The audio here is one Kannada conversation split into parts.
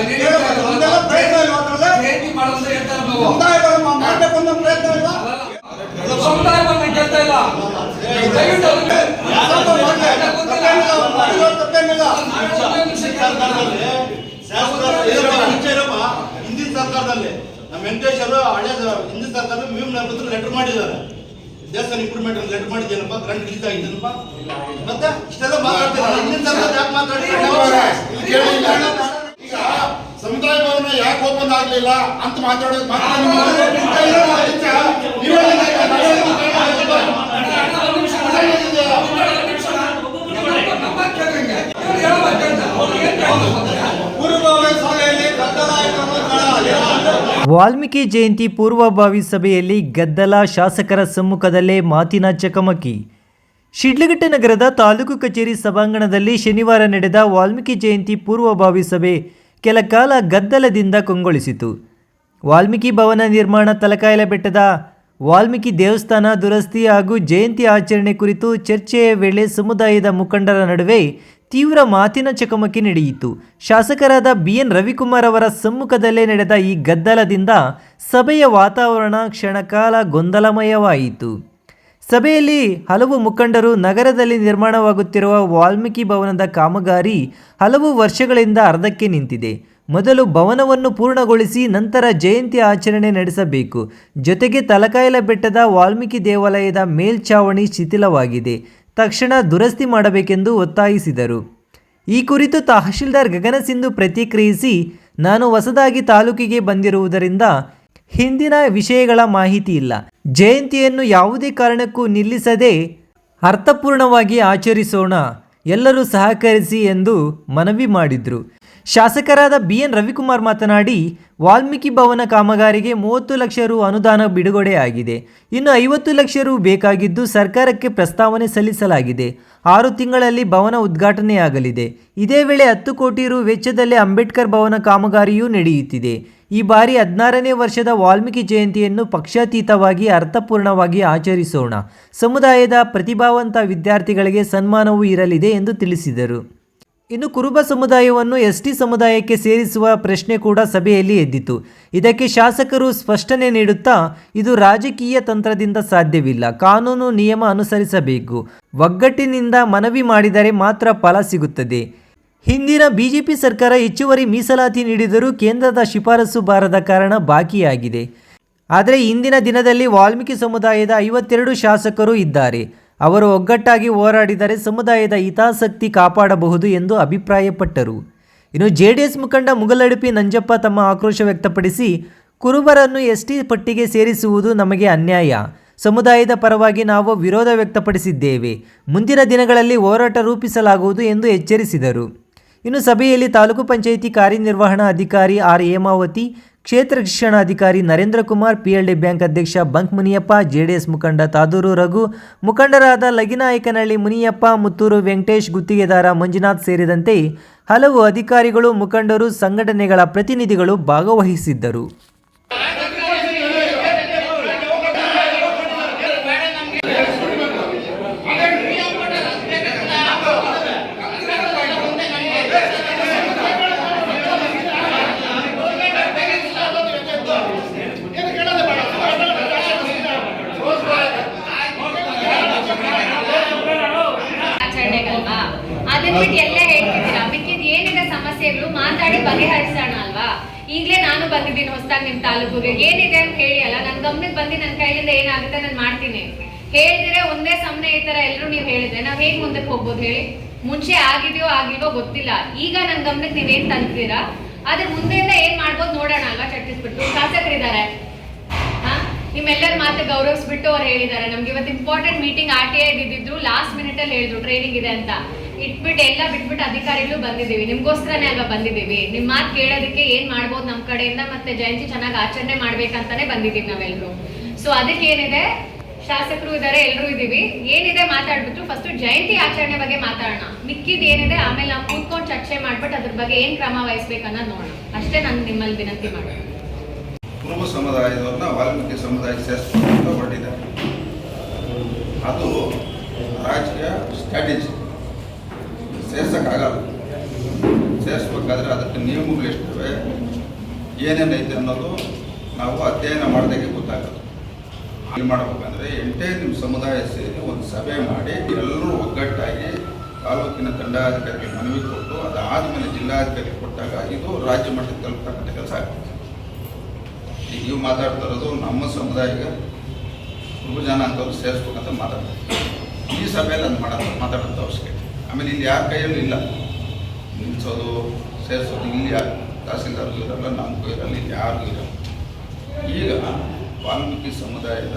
ಪ್ರಯತ್ನ ಇಲ್ವಾ ಮಾಡ್ಬೇಕು ಅನ್ನೋ ಪ್ರಯತ್ನ ಇಲ್ವಾ? ಸಮುದಾಯವನ್ನು ಕೇಳ್ತಾ ಇಲ್ಲ ಹಿಂದಿನ ಸರ್ಕಾರದಲ್ಲಿ ನಮ್ಮ ವೆಂಕಟೇಶ್ವರು ಹಳೆ ಹಿಂದಿನ ಸರ್ಕಾರ ವಿಮ್ ಲೆಟರ್ ಮಾಡಿದ್ದಾರೆ ದೇವಸ್ಥಾನ ಇಂಪ್ರೂವ್ಮೆಂಟ್ ಲೆಟರ್ ಮಾಡಿದ್ದೇನಪ್ಪ ಗ್ರಾಂಟ್ ರಿಲೀಸ್ ಆಗಿದ್ದೇನಪ್ಪ ಮತ್ತೆ ಇಷ್ಟೆಲ್ಲ ಮಾತಾಡ್ತೀರ ಹಿಂದಿನ ಸರ್ಕಾರ ಯಾಕೆ ಮಾತಾಡಿ ಸಮುದಾಯ ಭವನ ಯಾಕೆ ಓಪನ್ ಆಗ್ಲಿಲ್ಲ ಅಂತ ಮಾತಾಡೋದು. ವಾಲ್ಮೀಕಿ ಜಯಂತಿ ಪೂರ್ವಭಾವಿ ಸಭೆಯಲ್ಲಿ ಗದ್ದಲ ಶಾಸಕರ ಸಮ್ಮುಖದಲ್ಲೇ ಮಾತಿನ ಚಕಮಕಿ ಶಿಡ್ಲಘಟ್ಟ ನಗರದ ತಾಲೂಕು ಕಚೇರಿ ಸಭಾಂಗಣದಲ್ಲಿ ಶನಿವಾರ ನಡೆದ ವಾಲ್ಮೀಕಿ ಜಯಂತಿ ಪೂರ್ವಭಾವಿ ಸಭೆ ಕೆಲ ಕಾಲ ಗದ್ದಲದಿಂದ ಕಂಗೊಳಿಸಿತು. ವಾಲ್ಮೀಕಿ ಭವನ ನಿರ್ಮಾಣ ತಲಕಾಯಲ ಬೆಟ್ಟದ ವಾಲ್ಮೀಕಿ ದೇವಸ್ಥಾನ ದುರಸ್ತಿ ಹಾಗೂ ಜಯಂತಿ ಆಚರಣೆ ಕುರಿತು ಚರ್ಚೆಯ ವೇಳೆ ಸಮುದಾಯದ ಮುಖಂಡರ ನಡುವೆ ತೀವ್ರ ಮಾತಿನ ಚಕಮಕಿ ನಡೆಯಿತು. ಶಾಸಕರಾದ ಬಿ ಎನ್ ರವಿಕುಮಾರ್ ಅವರ ಸಮ್ಮುಖದಲ್ಲೇ ನಡೆದ ಈ ಗದ್ದಲದಿಂದ ಸಭೆಯ ವಾತಾವರಣ ಕ್ಷಣಕಾಲ ಗೊಂದಲಮಯವಾಯಿತು. ಸಭೆಯಲ್ಲಿ ಹಲವು ಮುಖಂಡರು ನಗರದಲ್ಲಿ ನಿರ್ಮಾಣವಾಗುತ್ತಿರುವ ವಾಲ್ಮೀಕಿ ಭವನದ ಕಾಮಗಾರಿ ಹಲವು ವರ್ಷಗಳಿಂದ ಅರ್ಧಕ್ಕೆ ನಿಂತಿದೆ. ಮೊದಲು ಭವನವನ್ನು ಪೂರ್ಣಗೊಳಿಸಿ ನಂತರ ಜಯಂತಿ ಆಚರಣೆ ನಡೆಸಬೇಕು. ಜೊತೆಗೆ ತಲಕಾಯಲ ಬೆಟ್ಟದ ವಾಲ್ಮೀಕಿ ದೇವಾಲಯದ ಮೇಲ್ಛಾವಣಿ ಶಿಥಿಲವಾಗಿದೆ. ತಕ್ಷಣ ದುರಸ್ತಿ ಮಾಡಬೇಕೆಂದು ಒತ್ತಾಯಿಸಿದರು. ಈ ಕುರಿತು ತಹಶೀಲ್ದಾರ್ ಗಗನ ಸಿಂಧು ಪ್ರತಿಕ್ರಿಯಿಸಿ, ನಾನು ಹೊಸದಾಗಿ ತಾಲೂಕಿಗೆ ಬಂದಿರುವುದರಿಂದ ಹಿಂದಿನ ವಿಷಯಗಳ ಮಾಹಿತಿ ಇಲ್ಲ. ಜಯಂತಿಯನ್ನು ಯಾವುದೇ ಕಾರಣಕ್ಕೂ ನಿಲ್ಲಿಸದೆ ಅರ್ಥಪೂರ್ಣವಾಗಿ ಆಚರಿಸೋಣ. ಎಲ್ಲರೂ ಸಹಕರಿಸಿ ಎಂದು ಮನವಿ ಮಾಡಿದರು. ಶಾಸಕರಾದ ಬಿ ಎನ್ ರವಿಕುಮಾರ್ ಮಾತನಾಡಿ, ವಾಲ್ಮೀಕಿ ಭವನ ಕಾಮಗಾರಿಗೆ ಮೂವತ್ತು ಲಕ್ಷ ರು ಅನುದಾನ ಬಿಡುಗಡೆಯಾಗಿದೆ ಇನ್ನು ಐವತ್ತು ಲಕ್ಷ ರು ಬೇಕಾಗಿದ್ದು ಸರ್ಕಾರಕ್ಕೆ ಪ್ರಸ್ತಾವನೆ ಸಲ್ಲಿಸಲಾಗಿದೆ. ಆರು ತಿಂಗಳಲ್ಲಿ ಭವನ ಉದ್ಘಾಟನೆಯಾಗಲಿದೆ. ಇದೇ ವೇಳೆ ಹತ್ತು ಕೋಟಿ ರು ವೆಚ್ಚದಲ್ಲಿ ಅಂಬೇಡ್ಕರ್ ಭವನ ಕಾಮಗಾರಿಯೂ ನಡೆಯುತ್ತಿದೆ. ಈ ಬಾರಿ ಹದಿನಾರನೇ ವರ್ಷದ ವಾಲ್ಮೀಕಿ ಜಯಂತಿಯನ್ನು ಪಕ್ಷಾತೀತವಾಗಿ ಅರ್ಥಪೂರ್ಣವಾಗಿ ಆಚರಿಸೋಣ. ಸಮುದಾಯದ ಪ್ರತಿಭಾವಂತ ವಿದ್ಯಾರ್ಥಿಗಳಿಗೆ ಸನ್ಮಾನವೂ ಇರಲಿದೆ ಎಂದು ತಿಳಿಸಿದರು. ಇನ್ನು ಕುರುಬ ಸಮುದಾಯವನ್ನು ಎಸ್ ಟಿ ಸಮುದಾಯಕ್ಕೆ ಸೇರಿಸುವ ಪ್ರಶ್ನೆ ಕೂಡ ಸಭೆಯಲ್ಲಿ ಎದ್ದಿತು. ಇದಕ್ಕೆ ಶಾಸಕರು ಸ್ಪಷ್ಟನೆ ನೀಡುತ್ತಾ, ಇದು ರಾಜಕೀಯ ತಂತ್ರದಿಂದ ಸಾಧ್ಯವಿಲ್ಲ. ಕಾನೂನು ನಿಯಮ ಅನುಸರಿಸಬೇಕು. ಒಗ್ಗಟ್ಟಿನಿಂದ ಮನವಿ ಮಾಡಿದರೆ ಮಾತ್ರ ಫಲ ಸಿಗುತ್ತದೆ. ಹಿಂದಿನ ಬಿಜೆಪಿ ಸರ್ಕಾರ ಹೆಚ್ಚುವರಿ ಮೀಸಲಾತಿ ನೀಡಿದರೂ ಕೇಂದ್ರದ ಶಿಫಾರಸು ಬಾರದ ಕಾರಣ ಬಾಕಿಯಾಗಿದೆ. ಆದರೆ ಇಂದಿನ ದಿನದಲ್ಲಿ ವಾಲ್ಮೀಕಿ ಸಮುದಾಯದ ಐವತ್ತೆರಡು ಶಾಸಕರು ಇದ್ದಾರೆ. ಅವರು ಒಗ್ಗಟ್ಟಾಗಿ ಹೋರಾಡಿದರೆ ಸಮುದಾಯದ ಹಿತಾಸಕ್ತಿ ಕಾಪಾಡಬಹುದು ಎಂದು ಅಭಿಪ್ರಾಯಪಟ್ಟರು. ಇನ್ನು ಜೆ ಡಿ ಎಸ್ ಮುಖಂಡ ಮುಗಲಡುಪಿ ನಂಜಪ್ಪ ತಮ್ಮ ಆಕ್ರೋಶ ವ್ಯಕ್ತಪಡಿಸಿ, ಕುರುಬರನ್ನು ಎಸ್ ಟಿ ಪಟ್ಟಿಗೆ ಸೇರಿಸುವುದು ನಮಗೆ ಅನ್ಯಾಯ. ಸಮುದಾಯದ ಪರವಾಗಿ ನಾವು ವಿರೋಧ ವ್ಯಕ್ತಪಡಿಸಿದ್ದೇವೆ. ಮುಂದಿನ ದಿನಗಳಲ್ಲಿ ಹೋರಾಟ ರೂಪಿಸಲಾಗುವುದು ಎಂದು ಎಚ್ಚರಿಸಿದರು. ಇನ್ನು ಸಭೆಯಲ್ಲಿ ತಾಲೂಕು ಪಂಚಾಯಿತಿ ಕಾರ್ಯನಿರ್ವಹಣಾ ಅಧಿಕಾರಿ ಆರ್ ಹೇಮಾವತಿ, ಕ್ಷೇತ್ರ ಶಿಕ್ಷಣಾಧಿಕಾರಿ Narendra Kumar, P L D bank ಅಧ್ಯಕ್ಷ ಬಂಕ್ ಮುನಿಯಪ್ಪ, ಜೆಡಿಎಸ್ ಮುಖಂಡ ತಾದೂರು ರಘು, ಮುಖಂಡರಾದ ಲಗಿನಾಯಕನಹಳ್ಳಿ ಮುನಿಯಪ್ಪ, ಮುತ್ತೂರು ವೆಂಕಟೇಶ್, ಗುತ್ತಿಗೆದಾರ ಮಂಜುನಾಥ್ ಸೇರಿದಂತೆ ಹಲವು ಅಧಿಕಾರಿಗಳು, ಮುಖಂಡರು, ಸಂಘಟನೆಗಳ ಪ್ರತಿನಿಧಿಗಳು ಭಾಗವಹಿಸಿದ್ದರು ಆಚರಣೆಗಲ್ವಾ ಅದನ್ನ ಬಿಟ್ಟು ಎಲ್ಲ ಹೇಳ್ತಿದ್ದೀರಾ ಮಿಕ್ಕಿದ್ ಏನಿದೆ ಸಮಸ್ಯೆಗಳು ಮಾತಾಡಿ ಬಗೆಹರಿಸೋಣ ಅಲ್ವಾ? ಈಗಲೇ ನಾನು ಬಂದಿದ್ದೀನಿ ಹೊಸದಾಗಿ ನಿಮ್ ತಾಲೂಕಿಗೆ. ಏನಿದೆ ಅಂತ ಹೇಳಿ ಅಲ್ಲ ನನ್ನ ಗಮನಕ್ಕೆ ಬಂದು ನನ್ನ ಕೈಯಿಂದ ಏನಾಗುತ್ತೆ ನಾನು ಮಾಡ್ತೀನಿ. ಹೇಳಿದ್ರೆ ಒಂದೇ ಸಮನೆ ಈ ತರ ಎಲ್ಲರೂ ನೀವು ಹೇಳಿದ್ರೆ ನಾವ್ ಹೇಗ್ ಮುಂದಕ್ಕೆ ಹೋಗ್ಬೋದು ಹೇಳಿ? ಮುಂಚೆ ಆಗಿದೆಯೋ ಆಗಿಲ್ವೋ ಗೊತ್ತಿಲ್ಲ. ಈಗ ನನ್ನ ಗಮನಕ್ಕೆ ನೀವೇನ್ ತಂತೀರಾ ಆದ್ರೆ ಮುಂದೆಯಿಂದ ಏನ್ ಮಾಡ್ಬೋದು ನೋಡೋಣ ಅಲ್ವಾ ಚರ್ಚಿಸ್ಬಿಟ್ಟು ಶಾಸಕರಿದ್ದಾರೆ? ನಿಮ್ಮೆಲ್ಲರ ಮಾತು ಗೌರವಿಸ್ಬಿಟ್ಟು ಅವ್ರು ಹೇಳಿದ್ದಾರೆ. ನಮ್ಗೆ ಇವತ್ತು important meeting R T I ಇದ್ದಿದ್ರು last minute ಅಲ್ಲಿ ಹೇಳಿದ್ರು ಟ್ರೈನಿಂಗ್ ಇದೆ ಅಂತ. ಇಟ್ಬಿಟ್ಟು ಎಲ್ಲ ಬಿಟ್ಬಿಟ್ಟು ಅಧಿಕಾರಿಗಳು ಬಂದಿದ್ದೀವಿ. ನಿಮ್ಗೋಸ್ಕರನೇ ಅಲ್ವಾ ಬಂದಿದ್ದೀವಿ? ನಿಮ್ಮ ಮಾತು ಕೇಳೋದಕ್ಕೆ ಏನ್ ಮಾಡ್ಬೋದು ನಮ್ಮ ಕಡೆಯಿಂದ ಮತ್ತೆ ಜಯಂತಿ ಚೆನ್ನಾಗಿ ಆಚರಣೆ ಮಾಡ್ಬೇಕಂತಾನೆ ಬಂದಿದ್ದೀವಿ ನಾವೆಲ್ಲರೂ ಸೊ ಅದಕ್ಕೆ ಏನಿದೆ ಶಾಸಕರು ಇದ್ದಾರೆ ಎಲ್ಲರೂ ಇದ್ದೀವಿ. ಏನಿದೆ ಮಾತಾಡ್ಬಿಟ್ಟು ಫಸ್ಟ್ ಜಯಂತಿ ಆಚರಣೆ ಬಗ್ಗೆ ಮಾತಾಡೋಣ. ಮಿಕ್ಕಿದ್ ಏನಿದೆ? ಆಮೇಲೆ ನಾವು ಕೂತ್ಕೊಂಡು ಚರ್ಚೆ ಮಾಡ್ಬಿಟ್ಟು ಅದ್ರ ಬಗ್ಗೆ ಏನ್ ಕ್ರಮ ವಹಿಸ್ಬೇಕನ್ನೋದು ನೋಡೋಣ. ಅಷ್ಟೇ ನಾನು ನಿಮ್ಮಲ್ಲಿ ವಿನಂತಿ ಮಾಡೋಣ ಕುರುಬ ಸಮುದಾಯದವ್ರನ್ನ ವಾಲ್ಮೀಕಿ ಸಮುದಾಯ ಸೇರಿಸ್ಕೊಂಡು ಅದು ರಾಜಕೀಯ ಸ್ಟ್ರಾಟಜಿ ಸೇರ್ಸಕ್ಕಾಗಲ್ಲ. ಸೇರಿಸ್ಬೇಕಾದ್ರೆ ಅದಕ್ಕೆ ನಿಯಮಗಳು ಎಷ್ಟಿವೆ ಏನೇನೈತೆ ಅನ್ನೋದು ನಾವು ಅಧ್ಯಯನ ಮಾಡಿದಾಗೆ ಗೊತ್ತಾಗೋದು ಏನು ಮಾಡ್ಬೇಕಂದ್ರೆ ಎಂಟೇ ನಿಮ್ಮ ಸಮುದಾಯ ಸೇರಿ ಒಂದು ಸಭೆ ಮಾಡಿ ಎಲ್ಲರೂ ಒಗ್ಗಟ್ಟಾಗಿ ತಾಲೂಕಿನ ದಂಡಾಧಿಕಾರಿಗೆ ಮನವಿ ಕೊಟ್ಟು ಅದಾದಮೇಲೆ ಜಿಲ್ಲಾಧಿಕಾರಿಗೆ ಕೊಟ್ಟಾಗ ಇದು ರಾಜ್ಯ ಮಟ್ಟಕ್ಕೆ ತಲುಪತಕ್ಕಂಥ ಕೆಲಸ ಆಗ್ತದೆ. ಈಗ ನೀವು ಮಾತಾಡ್ತಾ ಇರೋದು ನಮ್ಮ ಸಮುದಾಯಕ್ಕೆ ಜನ ಅಂತವ್ರು ಸೇರಿಸ್ಬೇಕಂತ ಮಾತಾಡ್ತಾರೆ ಈ ಸಭೆಯಲ್ಲಿ ಅದು ಮಾಡೋದು ಮಾತಾಡೋಂಥ ಅವಶ್ಯಕತೆ. ಆಮೇಲೆ ಇಲ್ಲಿ ಯಾರ ಕೈಯಲ್ಲೂ ಇಲ್ಲ. ನಿಲ್ಲಿಸೋದು ಸೇರಿಸೋದು ಇಲ್ಲಿ ಯಾರು ತಹಸೀಲ್ದಾರ್ಗೂ ಇರಲ್ಲ ನಮಗೂ ಇರಲ್ಲ ಇಲ್ಲಿ. ಯಾರಿಗೂ ಇರಲ್ಲ ಈಗ ವಾಲ್ಮೀಕಿ ಸಮುದಾಯದ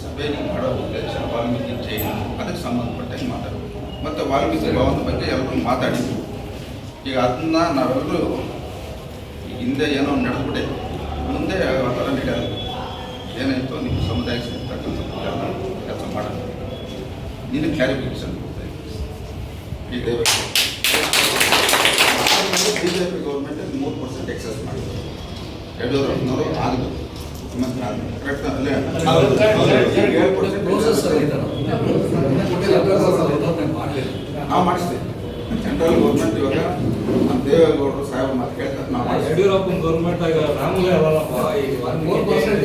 ಸಭೆ ಮಾಡೋ ಉದ್ದೇಶ ವಾಲ್ಮೀಕಿ ಜೈನ್. ಅದಕ್ಕೆ ಸಂಬಂಧಪಟ್ಟಂಗೆ ಮಾತಾಡಬೇಕು? ಮತ್ತು ವಾಲ್ಮೀಕಿ ಭವನದ ಬಗ್ಗೆ ಎಲ್ಲರೂ ಮಾತಾಡಿದ್ವಿ ಈಗ ಅದನ್ನ ನಾವೆಲ್ಲರೂ ಹಿಂದೆ ಏನೋ ನಡೆದ್ಬಿಟ್ಟೆ ಮುಂದೆ ಆ ಥರ ನಡೆಯಲ್ಲ. ಏನಾಯಿತು ನಿಮ್ಮ ಸಮುದಾಯಕ್ಕೆ ಸಿಗ್ತಕ್ಕಂಥ ಕೆಲಸ ಮಾಡೋದು ನಿನ್ನ clarification B J P government ಮೂರು ಪರ್ಸೆಂಟ್ ಎಕ್ಸಸ್ ಮಾಡಿದ್ರು. ಯಡಿಯೂರಪ್ಪನವರು ಆಗದು. ಮುಖ್ಯಮಂತ್ರಿ ಆದ್ಮೇಲೆ. ಕರೆಕ್ಟ್ ಅಲ್ಲೇ? ಏಳು ಪರ್ಸೆಂಟ್ ನಾವು ಮಾಡಿಸ್ತೀವಿ. ಸೆಂಟ್ರಲ್ ಗೌರ್ಮೆಂಟ್ ಇವಾಗ ನಮ್ಮ ದೇವೇಗೌಡರು ಸಾಹೇಬ್ ಮಾತು ಕೇಳ್ತಾರೆ. ನಾವು ಯಡಿಯೂರಪ್ಪ ಗೌರ್ಮೆಂಟ್ ಆಗ ರಾಮಲೇ ಅವರಪ್ಪ ಈಗ ಮೂರು ಪರ್ಸೆಂಟ್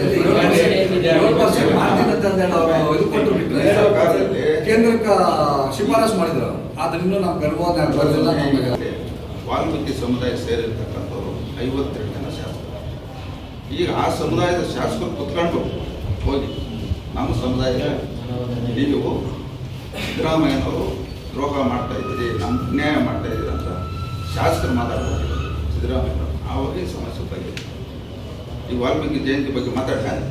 ಏಳು ಪರ್ಸೆಂಟ್ ಮಾಡ್ತೀನಿ ಅಂತಂದು ಹೇಳಿ ಅವರು ಇದು. ಕೊಟ್ಟು ಬಿಟ್ರೆ ಸರ್ಕಾರದಲ್ಲಿ ಕೇಂದ್ರಕ್ಕೆ ಶಿಫಾರಸು ಮಾಡಿದ್ರು. ಆದ್ರೆ ನಾವು ನಮಗೆ ವಾಲ್ಮೀಕಿ ಸಮುದಾಯ ಸೇರಿರ್ತಕ್ಕಂಥವ್ರು ಐವತ್ತೆರಡು ಜನ ಶಾಸಕರು. ಈಗ ಆ ಸಮುದಾಯದ ಶಾಸಕರು ಕುತ್ಕೊಂಡು ಹೋಗಿ. ನಮ್ಮ ಸಮುದಾಯ ನೀವು ಸಿದ್ದರಾಮಯ್ಯನವರು ದ್ರೋಹ ಮಾಡ್ತಾ ಇದ್ದೀರಿ ನಮ್ಮ ಅನ್ಯಾಯ ಮಾಡ್ತಾ ಇದ್ದೀರಿ ಅಂತ ಶಾಸಕರು ಮಾತಾಡ್ಬೋದು ಸಿದ್ದರಾಮಯ್ಯನವರು. ಆವಾಗ ಈ ಸಮಸ್ಯೆ ಬಗ್ಗೆ ಈ ವಾಲ್ಮೀಕಿ ಜಯಂತಿ ಬಗ್ಗೆ ಮಾತಾಡ್ತಾರೆ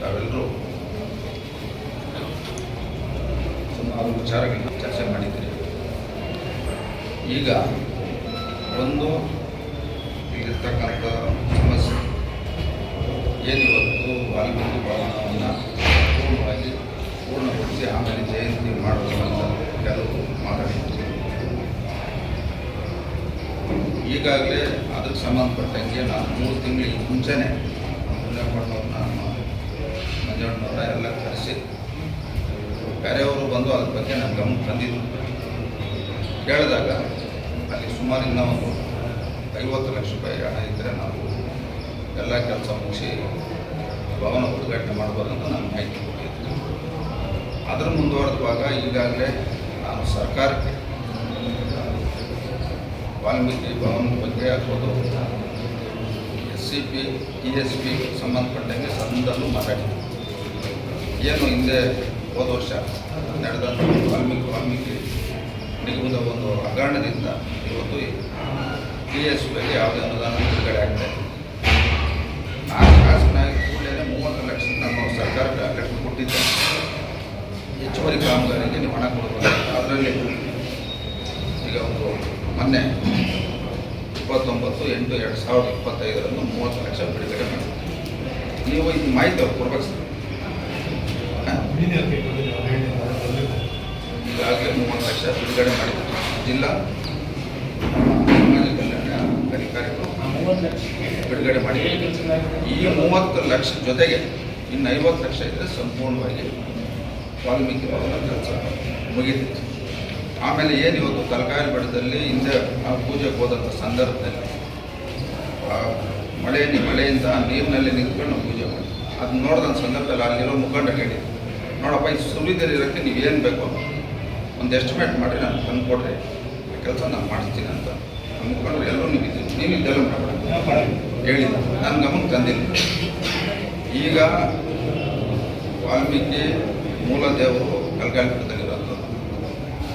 ತಾವೆಲ್ಲರೂ ಸುಮಾರು ವಿಚಾರಗಳನ್ನ ಚರ್ಚೆ ಮಾಡಿದ್ದೀರಿ ಈಗ ಒಂದು ಇಲ್ಲಿರ್ತಕ್ಕಂಥ ಸಮಸ್ಯೆ. ಏನಿವತ್ತು ವಾಲ್ಮೀಕಿ ಭವನವನ್ನು ಪೂರ್ಣವಾಗಿ ಪೂರ್ಣಗೊಳಿಸಿ ಆಮೇಲೆ ಜಯಂತಿ ಅಂತ ಕೆಲವು ಮಾತಾಡಿದ್ರು ಈಗಾಗಲೇ ಅದಕ್ಕೆ ಸಂಬಂಧಪಟ್ಟಂಗೆ ನಾನು ಮೂರು ತಿಂಗಳಿಗೆ ಮುಂಚೆನೇ ನಾನು ಮಂಜಣ್ಣವ್ರ ಎಲ್ಲ ಕರೆಸಿ ಬೇರೆಯವರು ಬಂದು ಅದ್ರ ಬಗ್ಗೆ ನನ್ನ ಗಮನ ತಂದಿದ್ರು ಕೇಳಿದಾಗ ಅಲ್ಲಿ ಸುಮಾರಿಂದ ಒಂದು ಐವತ್ತು ಲಕ್ಷ ರೂಪಾಯಿ ಹಣ ಇದ್ದರೆ ನಾವು ಎಲ್ಲ ಕೆಲಸ ಮುಗಿಸಿ ಭವನ ಉದ್ಘಾಟನೆ ಅಂತ ನಾನು ಮಾಹಿತಿ ಕೊಟ್ಟಿದ್ದೆ ಅದರ ಮುಂದುವರೆದಾಗ ಈಗಾಗಲೇ ನಾನು ಸರ್ಕಾರಕ್ಕೆ, ವಾಲ್ಮೀಕಿ ಭವನದ ಬಗ್ಗೆ ಆಗ್ಬೋದು, S C P, T S P ಸಂಬಂಧಪಟ್ಟಂಗೆ ಸಂದಲ್ಲೂ ಮಾತಾಡಿದ್ದೆ ಏನು ಹಿಂದೆ ಹೋದ ವರ್ಷ ನಡೆದಂಥ ವಾಲ್ಮೀಕಿ ವಾಲ್ಮೀಕಿ ನಿಗಮದ ಒಂದು ಹಗರಣದಿಂದ ಇವತ್ತು ಟಿ ಎಸ್ ಬಗ್ಗೆ ಯಾವುದೇ ಅನುದಾನ ಬಿಡುಗಡೆ ಆಗಿದೆ. ನಾನು ಶಾಸಕನಾಗಿ ಕೂಡಲೇ ಮೂವತ್ತು ಲಕ್ಷ ನಮ್ಮ ಸರ್ಕಾರಕ್ಕೆ ಲೆಕ್ಕ ಕೊಟ್ಟಿದ್ದೆ ಹೆಚ್ಚುವರಿ ಕಾಮಗಾರಿಗೆ ನೀವು ಹಣ ಕೊಡಬೇಕು ಅದರಲ್ಲಿ ಈಗ ಒಂದು ಮೊನ್ನೆ ಇಪ್ಪತ್ತೊಂಬತ್ತು ಎಂಟು ಎರಡು ಸಾವಿರದ ಇಪ್ಪತ್ತೈದರಂದು ಮೂವತ್ತು ಲಕ್ಷ ಬಿಡುಗಡೆ ಮಾಡಿದ್ದೆ ನೀವು ಇದು ಮಾಹಿತಿ ಕೊಡ್ಬೇಕು ಸರ್? ಈಗಾಗಲೇ ಮೂವತ್ತು ಲಕ್ಷ ಬಿಡುಗಡೆ ಮಾಡಿದ್ದಾರೆ ಜಿಲ್ಲಾ ಅಧಿಕಾರಿಗಳು ಬಿಡುಗಡೆ ಮಾಡಿ. ಈ ಮೂವತ್ತು ಲಕ್ಷ ಜೊತೆಗೆ ಇನ್ನು ಐವತ್ತು ಲಕ್ಷ ಇದ್ದರೆ ಸಂಪೂರ್ಣವಾಗಿ ವಾಲ್ಮೀಕಿ ಭವನ ಕೆಲಸ ಮುಗಿದಿತ್ತು. ಆಮೇಲೆ ಏನು ಇವತ್ತು ತಲಕಾಯಿ ಬೆಟ್ಟದಲ್ಲಿ ಹಿಂದೆ ಆ ಪೂಜೆಗೆ ಹೋದಂಥ ಸಂದರ್ಭದಲ್ಲಿ ಆ ಮಳೆ ನಿ- ಮಳೆಯಿಂದ ನೀರಿನಲ್ಲಿ ನಿಂತ್ಕೊಂಡು ನಾವು ಪೂಜೆ ಮಾಡಿ ಅದನ್ನ ನೋಡಿದ ಸಂದರ್ಭದಲ್ಲಿ ಅಲ್ಲಿರೋ ಮುಖಂಡ ಹೇಳಿ ನೋಡಪ್ಪ, ಈ ಸುರಿದಲ್ಲಿ ಇರೋಕ್ಕೆ ನೀವೇನು ಬೇಕು ಒಂದು ಎಸ್ಟಿಮೇಟ್ ಮಾಡಿ ನಾನು ತಂದು ಕೊಡ್ರಿ ಕೆಲಸ ನಾನು ಮಾಡಿಸ್ತೀನಿ ಅಂತ. ನಮ್ಮ ಎಲ್ಲರೂ ನೀವು ಇದ್ದೀನಿ ನೀವು ಇದೆಲ್ಲ ಹೇಳಿ, ನಾನು ಗಮನಕ್ಕೆ ತಂದಿಲ್ಲ. ಈಗ ವಾಲ್ಮೀಕಿ ಮೂಲ ದೇವರು ಕಲ್ಗಾಲ್ಪಟ್ಟದಲ್ಲಿರೋದು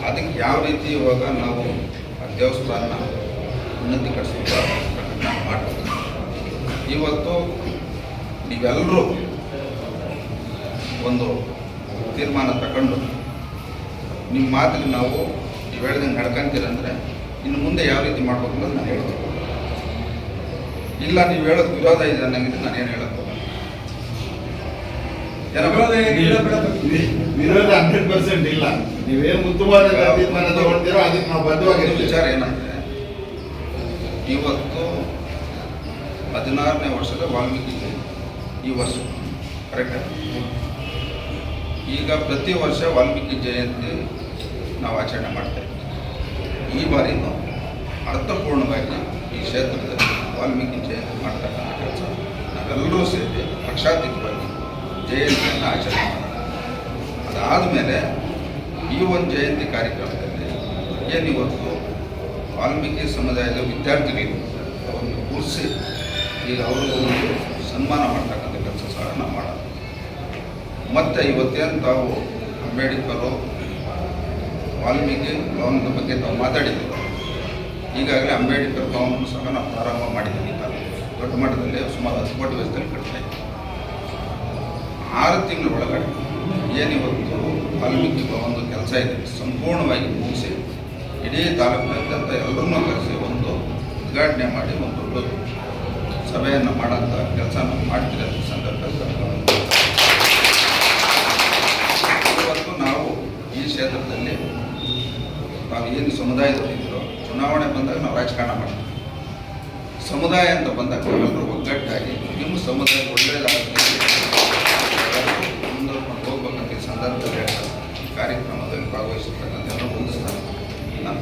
ಅದಕ್ಕೆ ಯಾವ ರೀತಿ ಇವಾಗ ನಾವು ಆ ದೇವಸ್ಥಾನ ನಾವು ಮಾಡಬೇಕು ಇವತ್ತು ನೀವೆಲ್ಲರೂ ಒಂದು ತೀರ್ಮಾನ ತಗೊಂಡು ನಿಮ್ಮ ಮಾತಿಗೆ ನಾವು ನೀವು ಹೇಳ್ದಂಗೆ ನಡ್ಕೊಂತೀರಂದ್ರೆ ಇನ್ನು ಮುಂದೆ ಯಾವ ರೀತಿ ಮಾಡ್ಬೇಕು ಅನ್ನೋದು ನಾನು ಹೇಳ್ತೀನಿ. ಇಲ್ಲ ನೀವು ಹೇಳೋದು ವಿರೋಧ ಇದೆ ಅನ್ನಂಗಿದ್ರೆ ನಾನು ಏನು ಹೇಳೋದು ವಿರೋಧ ಹಂಡ್ರೆಡ್ ಪರ್ಸೆಂಟ್ ಇಲ್ಲ. ನೀವೇನು ಉತ್ತಮವಾದ ತೀರ್ಮಾನ ತಗೊಳ್ತೀರೋ ಅದಕ್ಕೆ ನಾವು ಬದ್ಧವಾಗಿರೋ ವಿಚಾರ ಏನಂದ್ರೆ ಇವತ್ತು ಹದಿನಾರನೇ ವರ್ಷದ ವಾಲ್ಮೀಕಿ ಈ ವರ್ಷ ಕರೆಕ್ಟ್ ಈಗ ಪ್ರತಿ ವರ್ಷ ವಾಲ್ಮೀಕಿ ಜಯಂತಿ ನಾವು ಆಚರಣೆ ಮಾಡ್ತಾ ಇದ್ದೀವಿ. ಈ ಬಾರಿನೂ ಅರ್ಥಪೂರ್ಣವಾಗಿ ಈ ಕ್ಷೇತ್ರದಲ್ಲಿ ವಾಲ್ಮೀಕಿ ಜಯಂತಿ ಮಾಡ್ತಕ್ಕಂಥ ಕೆಲಸ ನಾವೆಲ್ಲರೂ ಸೇರಿ ಪಕ್ಷಾತೀತವಾಗಿ ಜಯಂತಿಯನ್ನು ಆಚರಣೆ ಮಾಡೋಣ ಅದಾದ ಮೇಲೆ ಈ ಒಂದು ಜಯಂತಿ ಕಾರ್ಯಕ್ರಮದಲ್ಲಿ ಏನಿವತ್ತು ವಾಲ್ಮೀಕಿ ಸಮುದಾಯದ ವಿದ್ಯಾರ್ಥಿಗಳಿಗೆ ಅವರನ್ನು ಕೂರಿಸಿ ಈಗ ಅವರು ಸನ್ಮಾನ ಮಾಡ್ತಕ್ಕಂಥ ಕೆಲಸ ಸಹ ನಾವು ಮಾಡೋಣ ಮತ್ತು ಇವತ್ತೇನು ತಾವು ಅಂಬೇಡ್ಕರು ವಾಲ್ಮೀಕಿ ಭವನದ ಬಗ್ಗೆ ತಾವು ಮಾತಾಡಿದ್ದೀವಿ ಈಗಾಗಲೇ ಅಂಬೇಡ್ಕರ್ ಭವನ ಸಹ ನಾವು ಪ್ರಾರಂಭ ಮಾಡಿದ್ದೀವಿ ದೊಡ್ಡ ಮಟ್ಟದಲ್ಲಿ ಸುಮಾರು ಹತ್ತು ಕೋಟಿ ವೆಚ್ಚದಲ್ಲಿ ಕಟ್ತಾ ಆರು ತಿಂಗಳ ಒಳಗಡೆ ಏನಿವತ್ತು ವಾಲ್ಮೀಕಿ ಭವನದ ಕೆಲಸ ಇದೆ. ಸಂಪೂರ್ಣವಾಗಿ ಮುಗಿಸಿ ಇಡೀ ತಾಲೂಕಿನಾದ್ಯಂತ ಎಲ್ಲರನ್ನೂ ಕರೆಸಿ ಒಂದು ಉದ್ಘಾಟನೆ ಮಾಡಿ ಒಂದು ದೊಡ್ಡ ಸಭೆಯನ್ನು ಮಾಡೋಂಥ ಕೆಲಸ ನಾವು ಮಾಡ್ತಿರೋ ಸಂದರ್ಭದಲ್ಲಿ ಇವತ್ತು ನಾವು ಈ ಕ್ಷೇತ್ರದಲ್ಲಿ ನಾವು ಏನು ಸಮುದಾಯದವರಿದ್ರು ಚುನಾವಣೆ ಬಂದಾಗ ನಾವು ರಾಜಕಾರಣ ಮಾಡ್ತೀವಿ. ಸಮುದಾಯ ಅಂತ ಬಂದಾಗ ನಾವೆಲ್ಲರೂ ಒಗ್ಗಟ್ಟಾಗಿ, ನಿಮ್ಮ ಸಮುದಾಯ ಒಳ್ಳೆಯದಾಗುತ್ತೆ ಹೋಗ್ಬೇಕಂತ ಈ ಸಂದರ್ಭದಲ್ಲಿ ಕಾರ್ಯಕ್ರಮದಲ್ಲಿ ಎಲ್ಲ ಹೊಂದಿಸ್ತಾರೆ ನನ್ನ